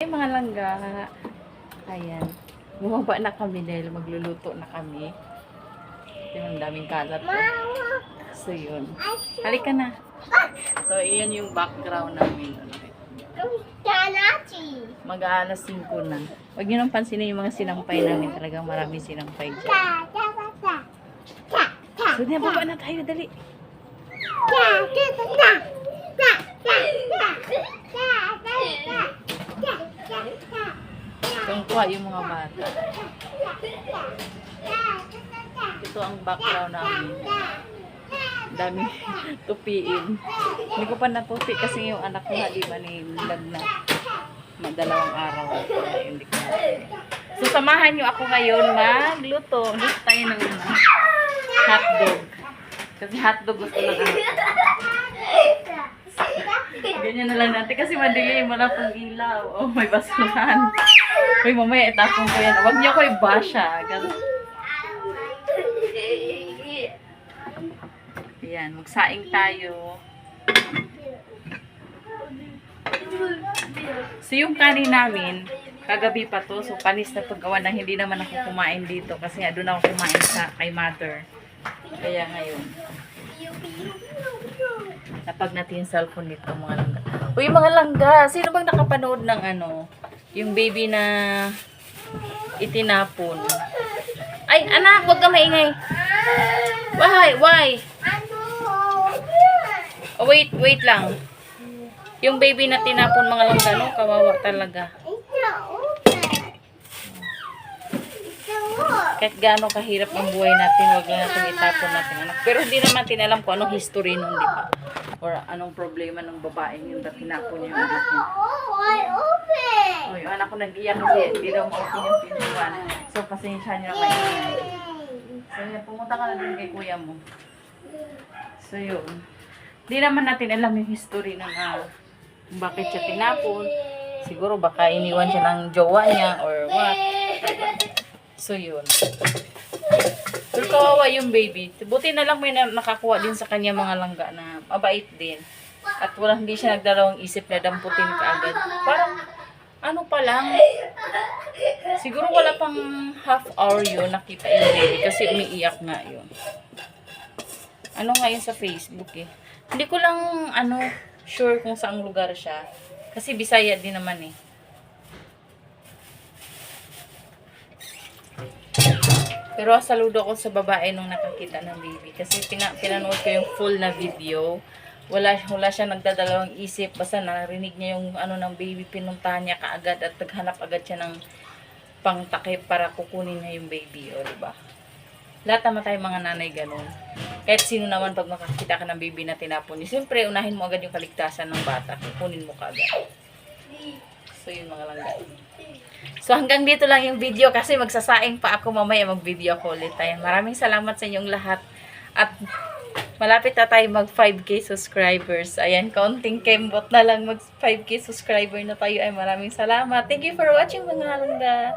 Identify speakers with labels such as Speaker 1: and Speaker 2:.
Speaker 1: Ay, mga langga. Ayan. Bumaba na kami dahil magluluto na kami. Yung ang daming kalat. oh. So, yun. Halika na. So, iyan yung background namin. Mag alas 5 na. Huwag nyo nang pansinin yung mga sinampay namin. Talagang maraming sinampay dyan. So, baba na tayo. Dali. Tungkwa yung mga bata. Ito ang background namin. Dami tupiin. Hindi ko pa natupi kasi yung anak ko hali man nilag na madalawang araw. Hindi ko. So, samahan nyo ako ngayon magluto. Luto tayo ng hotdog. Kasi hotdog gusto ng anak ko. Ganyan na lang natin kasi madilim, wala pong ilaw. Oh, may basurahan. Uy, mamaya itapon ko yan. Huwag niyo ko ibasha. Ganun. Ayan, magsaing tayo. So, yung kanin namin, kagabi pa to. So, panis na paggawa na hindi naman ako kumain dito kasi doon ako kumain sa kay mother. Kaya ngayon, napag natin yung cellphone nito mga langga. Uy, mga langga, sino bang nakapanood ng ano, yung baby na itinapon? Ay, anak, huwag ka maingay. Why? Why? Oh, wait, wait lang. Yung baby na tinapon mga langga, no? Kawawa talaga. Kahit gaano kahirap ang buhay natin, wag lang natin itapon natin anak. Pero hindi naman natin alam kung anong history nun, di ba? Or anong problema ng babaeng yung na tinapon yung anak. Oh, anak ko nag-iyak kasi hindi daw ma-open yung pintuan. So, pasensya niya na maingay. So, yun, pumunta ka na din kay kuya mo. So, yun. Hindi naman natin alam yung history ng kung bakit siya tinapon. Siguro baka iniwan siya ng jowa niya or what. So, yun. Pero kawawa yung baby. Buti na lang may na- nakakuha din sa kanya mga langga na mabait din. At wala hindi siya nagdalawang isip na damputin ka agad. Parang, ano pa lang, siguro wala pang half hour yun nakita yung baby kasi umiiyak nga yun. Ano nga yun sa Facebook eh. Hindi ko lang, ano, sure kung saang lugar siya. Kasi Bisaya din naman eh. Pero saludo ko sa babae nung nakakita ng baby. Kasi pina, pinanood ko yung full na video. Wala, wala siya nagdadalawang isip. Basta narinig niya yung ano ng baby. Pinuntahan niya kaagad at naghanap agad siya ng pangtakip para kukunin niya yung baby. O, diba? Lahat naman tayo mga nanay ganun. Kahit sino naman pag makakita ka ng baby na tinapon niya. Siyempre, unahin mo agad yung kaligtasan ng bata. Kukunin mo kaagad. So, yun mga langga. So hanggang dito lang yung video kasi magsasaing pa ako mamaya mag-video ko ulit tayo. Maraming salamat sa inyong lahat. At malapit na tayo mag 5k subscribers. Ayan, kaunting kembot na lang mag 5k subscriber na tayo. Ay maraming salamat. Thank you for watching mga langga.